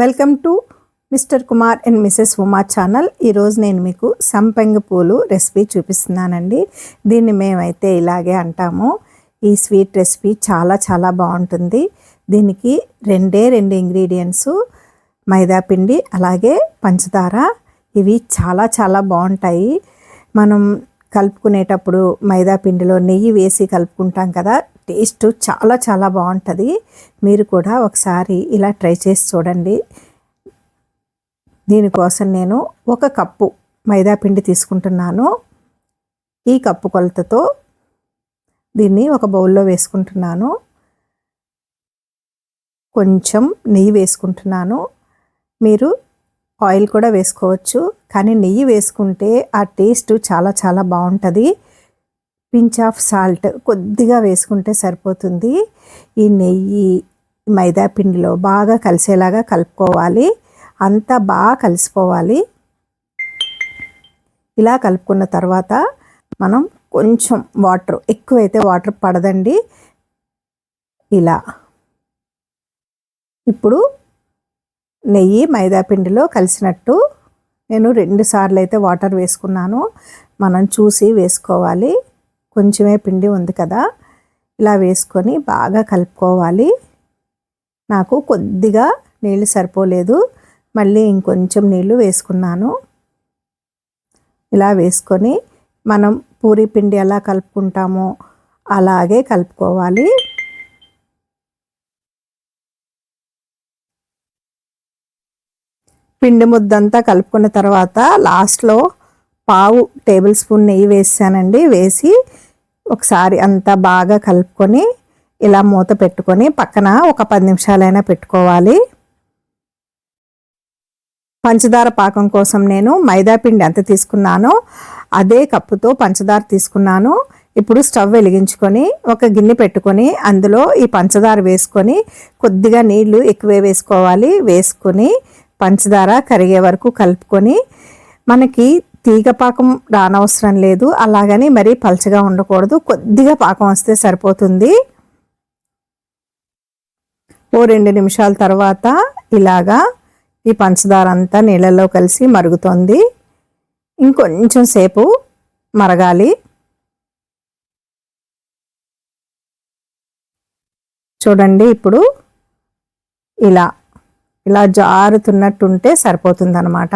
Welcome to Mr Kumar and Mrs Uma channel. ఈరోజు నేను మీకు సంపెంగ పూలు రెసిపీ చూపిస్తున్నానండి. దీన్ని మేమైతే ఇలాగే అంటాము. ఈ స్వీట్ రెసిపీ చాలా చాలా బాగుంటుంది. దీనికి రెండే రెండు ఇంగ్రీడియంట్స్ మైదాపిండి అలాగే పంచదార. ఇవి చాలా చాలా బాగుంటాయి. మనం కలుపుకునేటప్పుడు మైదా పిండిలో నెయ్యి వేసి కలుపుకుంటాం కదా టేస్ట్ చాలా చాలా బాగుంటుంది. మీరు కూడా ఒకసారి ఇలా ట్రై చేసి చూడండి. దీనికోసం నేను ఒక కప్పు మైదా పిండి తీసుకుంటున్నాను. ఈ కప్పు కొలతతో దీన్ని ఒక బౌల్లో వేసుకుంటున్నాను. కొంచెం నెయ్యి వేసుకుంటున్నాను. మీరు ఆయిల్ కూడా వేసుకోవచ్చు. కానీ నెయ్యి వేసుకుంటే ఆ టేస్ట్ చాలా చాలా బాగుంటుంది. పించ్ ఆఫ్ సాల్ట్ కొద్దిగా వేసుకుంటే సరిపోతుంది. ఈ నెయ్యి మైదా పిండిలో బాగా కలిసేలాగా కలుపుకోవాలి. అంతా బాగా కలిసిపోవాలి. ఇలా కలుపుకున్న తర్వాత మనం కొంచెం వాటర్ ఎక్కువైతే వాటర్ పడదండి. ఇలా. ఇప్పుడు నెయ్యి మైదా పిండిలో కలిసినట్టు నేను రెండు సార్లు అయితే వాటర్ వేసుకున్నాను. మనం చూసి వేసుకోవాలి. కొంచెమే పిండి ఉంది కదా. ఇలా వేసుకొని బాగా కలుపుకోవాలి. నాకు కొద్దిగా నీళ్ళు సరిపోలేదు. మళ్ళీ ఇంకొంచెం నీళ్ళు వేసుకున్నాను. ఇలా వేసుకొని మనం పూరి పిండి ఎలా కలుపుకుంటామో అలాగే కలుపుకోవాలి. పిండి ముద్దంతా కలుపుకున్న తర్వాత లాస్ట్లో పావు టేబుల్ స్పూన్ నెయ్యి వేసానండి. వేసి ఒకసారి అంతా బాగా కలుపుకొని ఇలా మూత పెట్టుకొని పక్కన ఒక పది నిమిషాలైనా పెట్టుకోవాలి. పంచదార పాకం కోసం నేను మైదా పిండి ఎంత తీసుకున్నానో అదే కప్పుతో పంచదార తీసుకున్నాను. ఇప్పుడు స్టవ్ వెలిగించుకొని ఒక గిన్నె పెట్టుకొని అందులో ఈ పంచదార వేసుకొని కొద్దిగా నీళ్ళు ఎక్కువే వేసుకోవాలి. వేసుకొని పంచదార కరిగే వరకు కలుపుకొని మనకి తీగ పాకం రానవసరం లేదు. అలాగని మరీ పలచగా ఉండకూడదు. కొద్దిగా పాకం వస్తే సరిపోతుంది. ఓ రెండు నిమిషాల తర్వాత ఇలాగా ఈ పంచదార అంతా నీళ్ళలో కలిసి మరుగుతోంది. ఇంకొంచెం సేపు మరగాలి. చూడండి ఇప్పుడు ఇలా ఇలా జారుతున్నట్టుంటే సరిపోతుందనమాట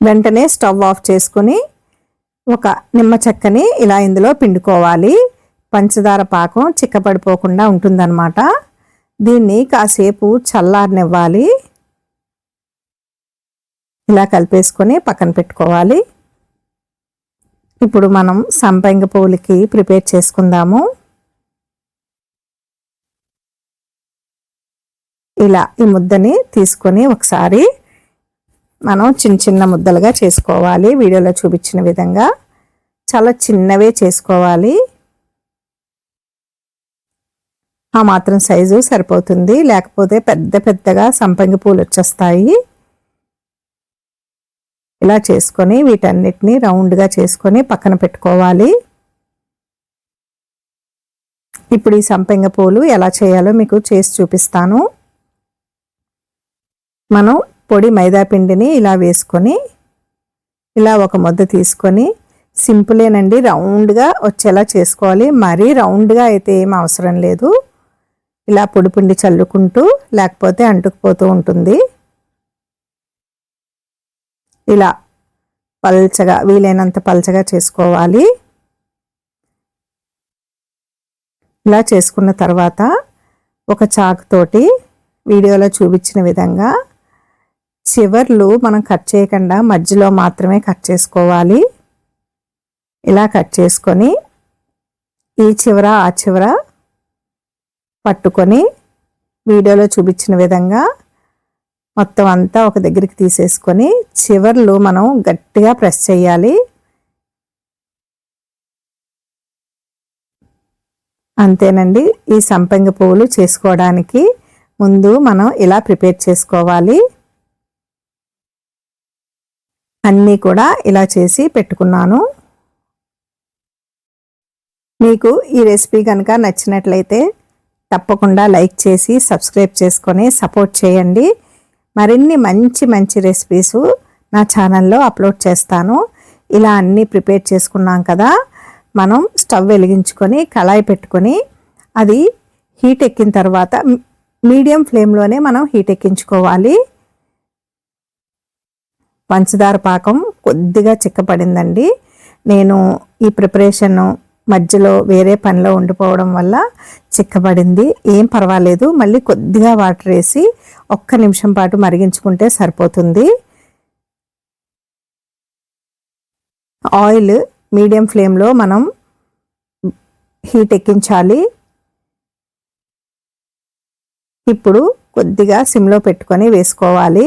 వెంటనే స్టవ్ ఆఫ్ చేసుకుని ఒక నిమ్మ చెక్కని ఇలా ఇందులో పిండుకోవాలి. పంచదార పాకం చిక్కపడిపోకుండా ఉంటుందన్నమాట. దీన్ని కాసేపు చల్లారనివ్వాలి. ఇలా కలిపేసుకొని పక్కన పెట్టుకోవాలి. ఇప్పుడు మనం సంపంగ పువ్వులకి ప్రిపేర్ చేసుకుందాము. ఇలా ఈ ముద్దని తీసుకొని ఒకసారి మనం చిన్న చిన్న ముద్దలుగా చేసుకోవాలి. వీడియోలో చూపించిన విధంగా చాలా చిన్నవే చేసుకోవాలి. ఆ మాత్రం సైజు సరిపోతుంది. లేకపోతే పెద్ద పెద్దగా సంపంగి పూలు వచ్చేస్తాయి. ఇలా చేసుకొని వీటన్నిటిని రౌండ్గా చేసుకొని పక్కన పెట్టుకోవాలి. ఇప్పుడు ఈ సంపెంగ పూలు ఎలా చేయాలో మీకు చేసి చూపిస్తాను. మనం పొడి మైదాపిండిని ఇలా వేసుకొని ఇలా ఒక ముద్ద తీసుకొని సింపులేనండి. రౌండ్గా వచ్చేలా చేసుకోవాలి. మరీ రౌండ్గా అయితే ఏం అవసరం లేదు. ఇలా పొడి పిండి చల్లుకుంటూ లేకపోతే అంటుకుపోతూ ఉంటుంది. ఇలా పల్చగా వీలైనంత పల్చగా చేసుకోవాలి. ఇలా చేసుకున్న తర్వాత ఒక చాకుతోటి వీడియోలో చూపించిన విధంగా చివర్లు మనం కట్ చేయకుండా మధ్యలో మాత్రమే కట్ చేసుకోవాలి. ఇలా కట్ చేసుకొని ఈ చివర ఆ చివర పట్టుకొని వీడియోలో చూపించిన విధంగా మొత్తం అంతా ఒక దగ్గరికి తీసేసుకొని చివర్లు మనం గట్టిగా ప్రెస్ చేయాలి. అంతేనండి ఈ సంపంగి పువ్వులు చేసుకోవడానికి ముందు మనం ఇలా ప్రిపేర్ చేసుకోవాలి. అన్నీ కూడా ఇలా చేసి పెట్టుకున్నాను. మీకు ఈ రెసిపీ కనుక నచ్చినట్లయితే తప్పకుండా లైక్ చేసి సబ్స్క్రైబ్ చేసుకొని సపోర్ట్ చేయండి. మరిన్ని మంచి మంచి రెసిపీస్ నా ఛానల్లో అప్లోడ్ చేస్తాను. ఇలా అన్నీ ప్రిపేర్ చేసుకున్నాం కదా మనం స్టవ్ వెలిగించుకొని కళాయి పెట్టుకొని అది హీట్ ఎక్కిన తర్వాత మీడియం ఫ్లేమ్లోనే మనం హీట్ ఎక్కించుకోవాలి. పంచదార పాకం కొద్దిగా చిక్కపడిందండి. నేను ఈ ప్రిపరేషన్ మధ్యలో వేరే పనిలో ఉండిపోవడం వల్ల చిక్కబడింది ఏం పర్వాలేదు. మళ్ళీ కొద్దిగా వాటర్ వేసి ఒక్క నిమిషం పాటు మరిగించుకుంటే సరిపోతుంది. ఆయిల్ మీడియం ఫ్లేమ్లో మనం హీట్ ఎక్కించాలి. ఇప్పుడు కొద్దిగా సిమ్లో పెట్టుకొని వేసుకోవాలి.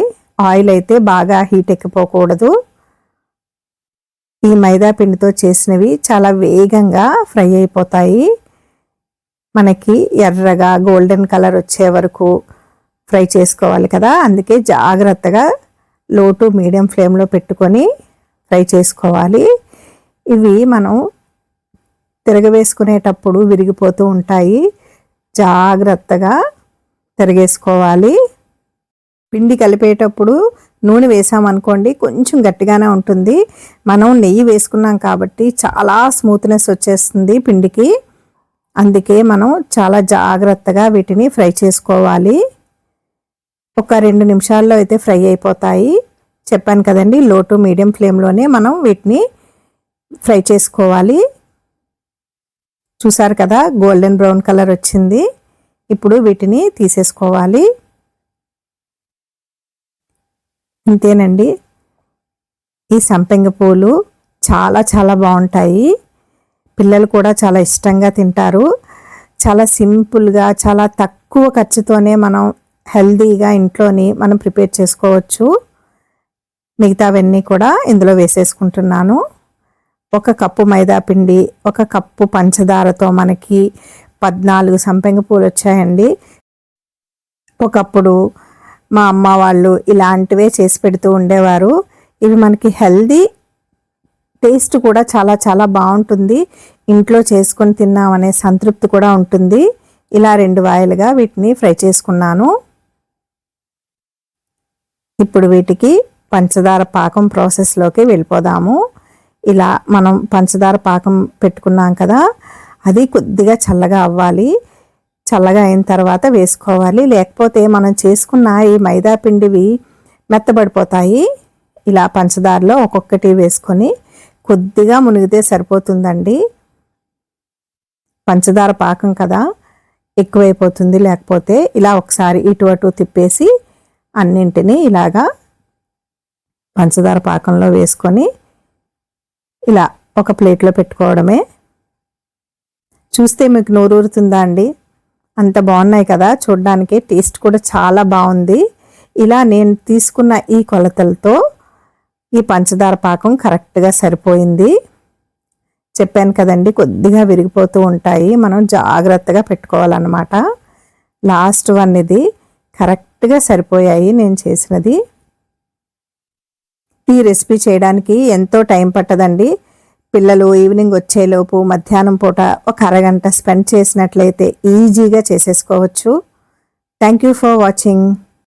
ఆయిల్ అయితే బాగా హీట్ ఎక్కిపోకూడదు. ఈ మైదా పిండితో చేసినవి చాలా వేగంగా ఫ్రై అయిపోతాయి. మనకి ఎర్రగా గోల్డెన్ కలర్ వచ్చే వరకు ఫ్రై చేసుకోవాలి కదా. అందుకే జాగ్రత్తగా లో టు మీడియం ఫ్లేమ్లో పెట్టుకొని ఫ్రై చేసుకోవాలి. ఇవి మనం తిరగవేసుకునేటప్పుడు విరిగిపోతూ ఉంటాయి. జాగ్రత్తగా తిరగేసుకోవాలి. పిండి కలిపేటప్పుడు నూనె వేసామనుకోండి కొంచెం గట్టిగానే ఉంటుంది. మనం నెయ్యి వేసుకున్నాం కాబట్టి చాలా స్మూత్నెస్ వచ్చేస్తుంది పిండికి. అందుకే మనం చాలా జాగ్రత్తగా వీటిని ఫ్రై చేసుకోవాలి. ఒక రెండు నిమిషాల్లో అయితే ఫ్రై అయిపోతాయి. చెప్పాను కదండి లో టు మీడియం ఫ్లేమ్లోనే మనం వీటిని ఫ్రై చేసుకోవాలి. చూసారు కదా గోల్డెన్ బ్రౌన్ కలర్ వచ్చింది. ఇప్పుడు వీటిని తీసేసుకోవాలి. ఇంతేనండి. ఈ సంపెంగ పూలు చాలా చాలా బాగుంటాయి. పిల్లలు కూడా చాలా ఇష్టంగా తింటారు. చాలా సింపుల్గా చాలా తక్కువ ఖర్చుతోనే మనం హెల్దీగా ఇంట్లోని మనం ప్రిపేర్ చేసుకోవచ్చు. మిగతావన్నీ కూడా ఇందులో వేసేసుకుంటున్నాను. ఒక కప్పు మైదా పిండి ఒక కప్పు పంచదారతో మనకి పద్నాలుగు సంపెంగ పూలు వచ్చాయండి ఒకప్పుడు మా అమ్మ వాళ్ళు ఇలాంటివే చేసి పెడుతూ ఉండేవారు. ఇవి మనకి హెల్దీ టేస్ట్ కూడా చాలా చాలా బాగుంటుంది. ఇంట్లో చేసుకొని తిన్నామనే సంతృప్తి కూడా ఉంటుంది. ఇలా రెండు వాయిలుగా వీటిని ఫ్రై చేసుకున్నాను. ఇప్పుడు వీటికి పంచదార పాకం ప్రాసెస్లోకి వెళ్ళిపోదాము. ఇలా మనం పంచదార పాకం పెట్టుకున్నాం కదా అది కొద్దిగా చల్లగా అవ్వాలి. చల్లగా అయిన తర్వాత వేసుకోవాలి. లేకపోతే మనం చేసుకున్న ఈ మైదా పిండివి మెత్తబడిపోతాయి. ఇలా పంచదారలో ఒక్కొక్కటి వేసుకొని కొద్దిగా మునిగితే సరిపోతుందండి. పంచదార పాకం కదా ఎక్కువైపోతుంది. లేకపోతే ఇలా ఒకసారి ఇటు అటు తిప్పేసి అన్నింటినీ ఇలాగా పంచదార పాకంలో వేసుకొని ఇలా ఒక ప్లేట్లో పెట్టుకోవడమే. చూస్తే మీకు నోరూరుతుందా అండి? అంత బాగున్నాయి కదా చూడడానికి. టేస్ట్ కూడా చాలా బాగుంది. ఇలా నేను తీసుకున్న ఈ కొలతలతో ఈ పంచదార పాకం కరెక్ట్గా సరిపోయింది. చెప్పాను కదండి కొద్దిగా విరిగిపోతూ ఉంటాయి. మనం జాగ్రత్తగా పెట్టుకోవాలన్నమాట. లాస్ట్ వన్ ఇది కరెక్ట్గా సరిపోయాయి నేను చేసినది. ఈ రెసిపీ చేయడానికి ఎంతో టైం పట్టదండి. పిల్లలు ఈవినింగ్ వచ్చేలోపు మధ్యాహ్నం పూట ఒక అరగంట స్పెండ్ చేసినట్లయితే ఈజీగా చేసేసుకోవచ్చు. Thank you for watching